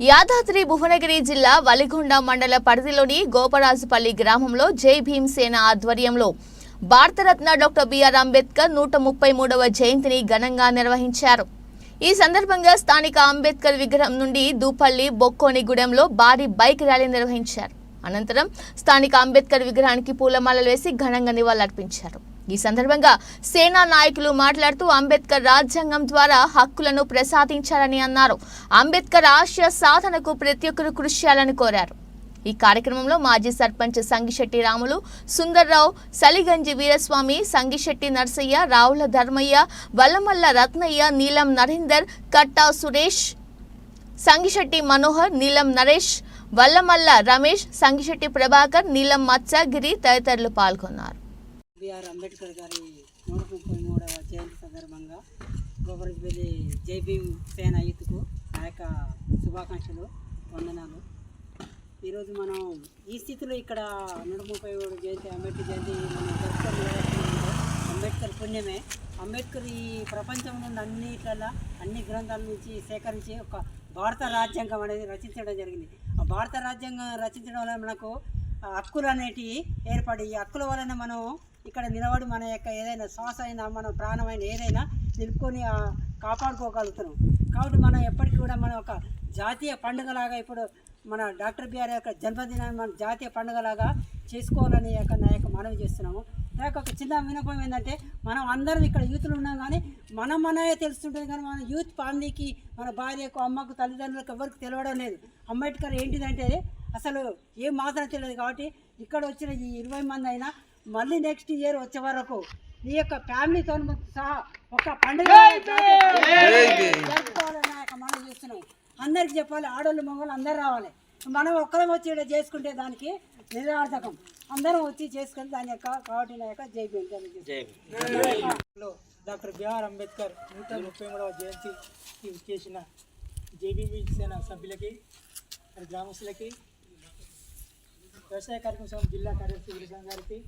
యాదాద్రి భువనగిరి జిల్లా వలిగొండ మండల పరిధిలోని గోపరాజుపల్లి గ్రామంలో జై భీమ్సేన ఆధ్వర్యంలో భారతరత్న డాక్టర్ బిఆర్ అంబేద్కర్ నూట ముప్పై మూడవ జయంతిని ఘనంగా నిర్వహించారు. ఈ సందర్భంగా స్థానిక అంబేద్కర్ విగ్రహం నుండి దూపల్లి బొక్కోనిగూడెంలో భారీ బైక్ ర్యాలీ నిర్వహించారు. అనంతరం స్థానిక అంబేద్కర్ విగ్రహానికి పూలమాలలు వేసి ఘనంగా నివాళులర్పించారు. ఈ సందర్భంగా సేనా నాయకులు మాట్లాడుతూ అంబేద్కర్ రాజ్యాంగం ద్వారా హక్కులను ప్రసాదించారని అన్నారు. అంబేద్కర్ ఆశయ సాధనకు ప్రతి ఒక్కరు కృషి చేయాలని కోరారు. ఈ కార్యక్రమంలో మాజీ సర్పంచ్ సంగిశెట్టి రాములు సుందర్రావు సలిగంజి వీరస్వామి సంగిశెట్టి నర్సయ్య రావుల ధర్మయ్య వల్లమల్ల రత్నయ్య నీలం నరేందర్ కట్టా సురేష్ సంగిశెట్టి మనోహర్ నీలం నరేష్ వల్లమల్ల రమేష్ సంగిశెట్టి ప్రభాకర్ నీలం మత్సగిరి తదితరులు పాల్గొన్నారు. బిఆర్ అంబేద్కర్ గారి నూట ముప్పై మూడవ జయంతి సందర్భంగా గోపరజపల్లి జై భీమ్ సేన యూత్కు నా యొక్క శుభాకాంక్షలు వందనాలు. ఈరోజు మనం ఈ స్థితిలో ఇక్కడ నూట ముప్పై మూడు జయంతి అంబేద్కర్ జయంతి మనం అంబేద్కర్ పుణ్యమే. అంబేద్కర్ ఈ ప్రపంచంలో అన్నిట్లలో అన్ని గ్రంథాల నుంచి సేకరించి ఒక భారత రాజ్యాంగం అనేది రచించడం జరిగింది. ఆ భారత రాజ్యాంగం రచించడం వల్ల మనకు హక్కులు అనేటివి ఏర్పడి ఈ హక్కుల వలన మనం ఇక్కడ నిలబడి మన యొక్క ఏదైనా శ్వాస అయినా మన ప్రాణమైన ఏదైనా నిలుపుకొని కాపాడుకోగలుగుతున్నాం కాబట్టి మనం ఎప్పటికీ కూడా మన ఒక జాతీయ పండుగలాగా ఇప్పుడు మన డాక్టర్ బిఆర్ యొక్క జన్మదినాన్ని మనం జాతీయ పండుగలాగా చేసుకోవాలని యొక్క నా యొక్క మనవి చేస్తున్నాము. నా యొక్క ఒక చిన్న వినపం ఏంటంటే మనం అందరం ఇక్కడ యూత్లు ఉన్నాం కానీ మనం మనమే తెలుస్తుంటుంది కానీ మన యూత్ ఫ్యామిలీకి మన భార్యకు అమ్మకు తల్లిదండ్రులకు ఎవరికి తెలియడం లేదు. అంబేద్కర్ ఏంటిదంటే అసలు ఏం మాత్రం తెలియదు కాబట్టి ఇక్కడ వచ్చిన ఈ ఇరవై మంది అయినా మళ్ళీ నెక్స్ట్ ఇయర్ వచ్చే వరకు ఈ యొక్క ఫ్యామిలీతో సహా ఒక పండుగ జరుపుకోవాలని నా యొక్క మనం చేస్తున్నాం. అందరికి చెప్పాలి ఆడోళ్ళు మగవాళ్ళు అందరు రావాలి. మనం ఒక్కరం వచ్చి ఇక్కడ చేసుకుంటే దానికి నిరార్థకం. అందరం వచ్చి చేసుకుని దాని యొక్క కాబట్టి నా యొక్క జై భీమ్ డాక్టర్ బిఆర్ అంబేద్కర్ నూట ముప్పై మూడవ జయంతికి చేసిన జేబీబీ సేన సభ్యులకి గ్రామస్తులకి వ్యవసాయ కార్యక్రమ జిల్లా కార్యదర్శి గారికి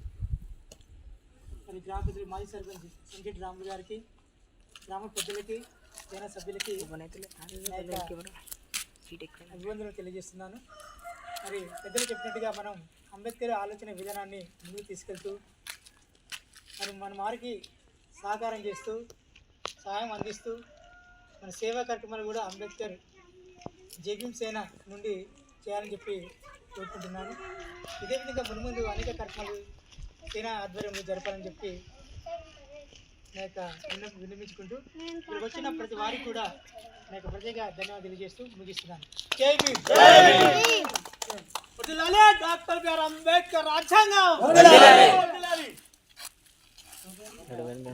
మరి గ్రామ పెద్దలు మాజీ సర్పంచ్ సంకెట్ రాములు గారికి గ్రామ పెద్దలకి సేన సభ్యులకి అభివందనలు తెలియజేస్తున్నాను. మరి పెద్దలు చెప్పినట్టుగా మనం అంబేద్కర్ ఆలోచన విధానాన్ని ముందుకు తీసుకెళ్తూ మరి మన వారికి సహకారం చేస్తూ సహాయం అందిస్తూ మన సేవా కార్యక్రమాలు కూడా అంబేద్కర్ జగీం సేన నుండి చేయాలని చెప్పి కోరుకుంటున్నాను. ఇదే విధంగా మున్ముందు అనేక కార్యక్రమాలు ఈయన ఆధ్వర్యం జరపాలని చెప్పి వినిపించుకుంటూ ఇక్కడ వచ్చిన ప్రతి వారికి కూడా నాకు యొక్క ధన్యవాదాలు తెలియజేస్తూ ముగిస్తున్నాను. డాక్టర్ బిఆర్ అంబేద్కర్ రాజ్యాంగం.